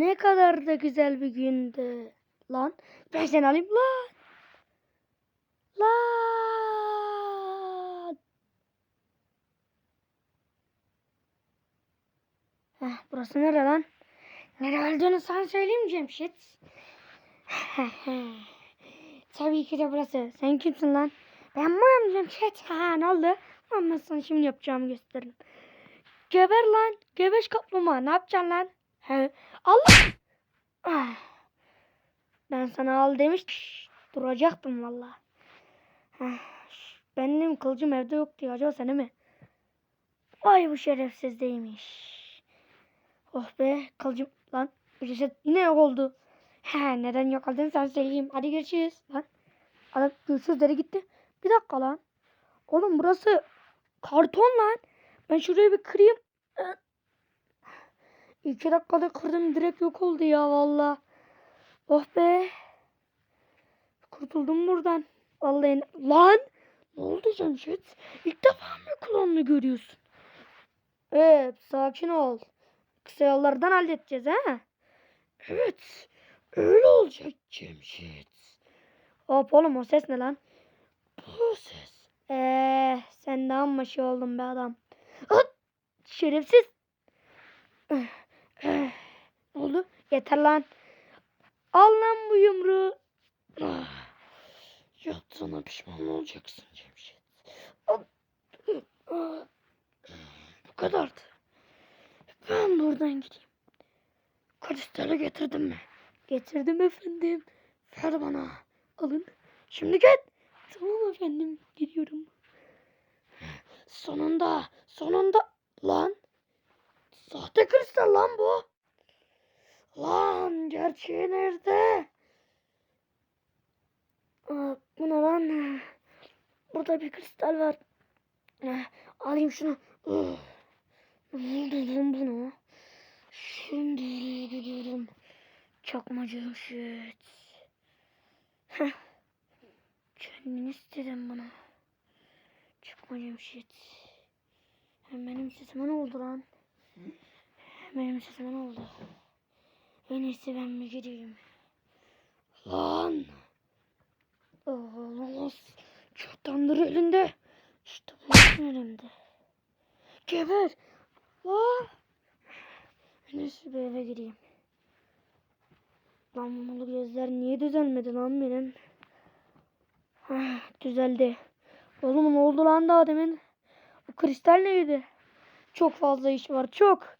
Ne kadar da güzel bir gündü. Lan ben seni alayım lan. Lan. Heh, burası nere lan? Nere olduğunu sana söyleyeyim Cemşit. Tabii ki de burası. Sen kimsin lan? Ben buyum Cemşit. Ha ne oldu? Ama sana şimdi yapacağımı gösteririm. Geber lan. Gebeş kaplumbağa. Ne yapacaksın lan? He. Allah. Ah. Ben sana al demiş. Duracaktım valla. Ah, Benim kılıcım evde yok diyor. Acaba seni mi? Vay bu şerefsiz değilmiş. Oh be kılıcım lan. Ceset yine yok oldu. He neden yok olduğunu sen söyleyeyim. Hadi görüşürüz lan. Adam görüşürüz dedi gitti. Bir dakika lan. Oğlum burası karton lan. Ben şurayı bir kırayım. İki dakikada kırdım direkt yok oldu ya valla. Oh be. Kurtuldum buradan. Vallahi lan. Ne oldu Cemşit? İlk defa mı klonunu görüyorsun? Evet sakin ol. Kısa yollardan halledeceğiz ha. Evet. Öyle olacak Cemşit. Hop oğlum o ses ne lan? Bu ses. Eee sen de amma şey oldun be adam. Hıt! Şerefsiz. Ne oldu? Yeter lan. Al lan bu yumruğu. Ah. Yaptığına pişman olacaksın Cemşit. Ah. Bu kadardı. Ben buradan gideyim. Kristali getirdim mi? Getirdim efendim. Ver bana. Alın. Şimdi git. Tamam efendim. Gidiyorum. Sonunda. Sonunda. Lan. Sahte kristal lan bu. Lan gerçeği nerede? Bu ne lan? Burada bir kristal var. Eh, Alayım şunu. Ugh. Ne lan buna? Şimdi gidiyorum. Çakmacı şut. Heh. Kendin istedim bunu. Çakmacı şut. Benim sesime ne oldu lan? Benim sesime ne oldu? En iyisi ben mi gideyim? Lan! Olamaz. Çatandır elinde. İşte bu elimde. Geber. Lan! En iyisi bir eve gireyim. Lan bunu gözler niye düzelmedi lan benim? Hah, düzeldi. Oğlum ne oldu lan daha demin? Bu kristal neydi? Çok fazla iş var çok.